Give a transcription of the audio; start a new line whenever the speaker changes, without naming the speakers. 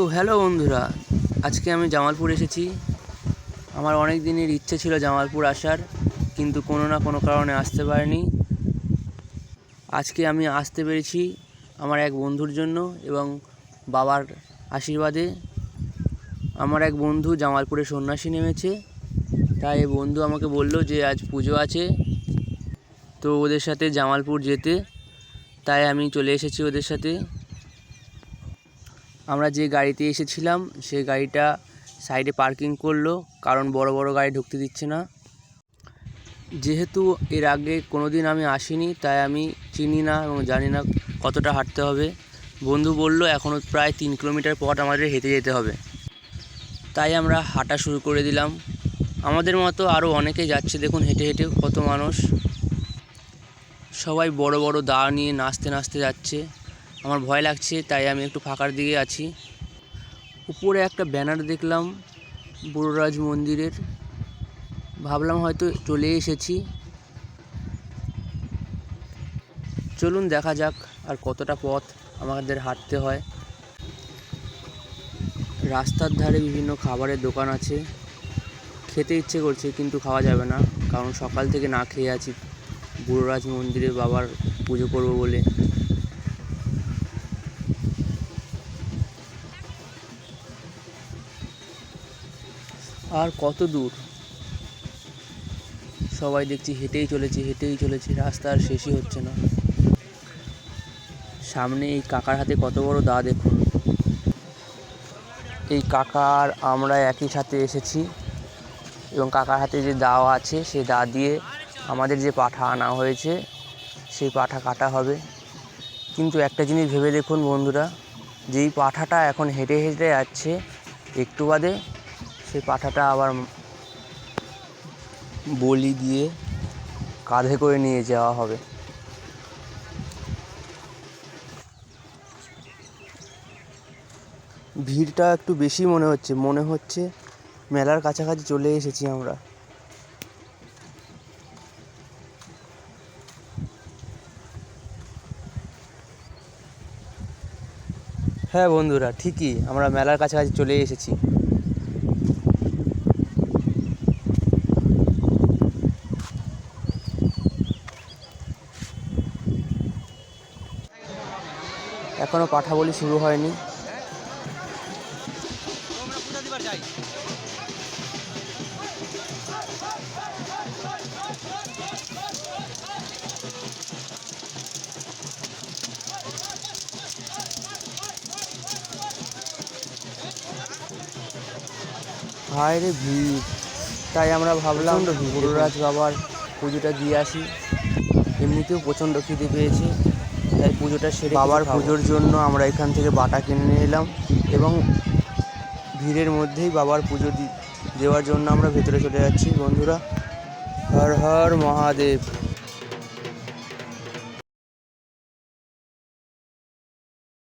তো হ্যালো বন্ধুরা, আজকে আমি জামালপুর এসেছি। আমার অনেক দিনের ইচ্ছে ছিল জামালপুর আসার, কিন্তু কোনো না কোনো কারণে আসতে পারিনি। আজকে আমি আসতে পেরেছি আমার এক বন্ধুর জন্য এবং বাবার আশীর্বাদে। আমার এক বন্ধু জামালপুরে সন্ন্যাসী নেমেছে, তাই বন্ধু আমাকে বলল যে আজ পুজো আছে, তো ওদের সাথে জামালপুর যেতে। তাই আমি চলে এসেছি ওদের সাথে। আমরা যে গাড়িতে এসেছিলাম সেই গাড়িটা সাইডে পার্কিং করল, কারণ বড় বড় গাড়ি ঢুকতে দিচ্ছে না। যেহেতু এর আগে কোনো দিন আমি আসিনি, তাই আমি চিনি না এবং জানি না কতটা হাঁটতে হবে। বন্ধু বলল এখনও প্রায় তিন কিলোমিটার পথ আমাদের হেঁটে যেতে হবে। তাই আমরা হাঁটা শুরু করে দিলাম। আমাদের মতো আরও অনেকে যাচ্ছে, দেখুন হেঁটে হেঁটে কত মানুষ। সবাই বড় বড় দা নিয়ে নাচতে নাচতে যাচ্ছে। আমার ভয় লাগছে, তাই আমি একটু ফাঁকার দিকে আছি। উপরে একটা ব্যানার দেখলাম, বুড়োরাজ মন্দিরের। ভাবলাম হয়তো চলে এসেছি। চলুন দেখা যাক আর কতটা পথ আমাদের হাঁটতে হয়। রাস্তার ধারে বিভিন্ন খাবারের দোকান আছে। খেতে ইচ্ছে করছে, কিন্তু খাওয়া যাবে না, কারণ সকাল থেকে না খেয়ে আছি। বুড়োরাজ মন্দিরে বাবার পুজো করব বলে। আর কত দূর? সবাই দেখছি হেঁটেই চলেছে হেঁটেই চলেছে, রাস্তা আর শেষই হচ্ছে না। সামনে এই কাকার হাতে কত বড় দা দেখুন। এই কাকার আমরা একই সাথে এসেছি এবং কাকার হাতে যে দা আছে সেই দা দিয়ে আমাদের যে পাঠা আনা হয়েছে, সেই পাঠা কাটা হবে। কিন্তু একটা জিনিস ভেবে দেখুন বন্ধুরা, যেই পাঠাটা এখন হেঁটে হেঁটে যাচ্ছে, একটু বাদে সেই পাঠাটা আবার বলি দিয়ে কাঁধে করে নিয়ে যাওয়া হবে। ভিড়টা একটু বেশি মনে হচ্ছে মনে হচ্ছে মেলার কাছাকাছি চলে এসেছি আমরা। হ্যাঁ বন্ধুরা, ঠিকই আমরা মেলার কাছাকাছি চলে এসেছি। এখনও পাঠা বলি শুরু হয়নি। হায়রে ভিড়। তাই আমরা ভাবলাম গুরুরাজ বাবার পুজোটা দিয়ে আসি। এমনিতেও প্রচণ্ড খিদে পেয়েছে। তাই পুজোটা সেরে বাবার পুজোর জন্য আমরা এখান থেকে বাটা কিনে নিলাম এলাম এবং ভিড়ের মধ্যেই বাবার পুজো দেওয়ার জন্য আমরা ভেতরে চলে যাচ্ছি। বন্ধুরা হর হর মহাদেব।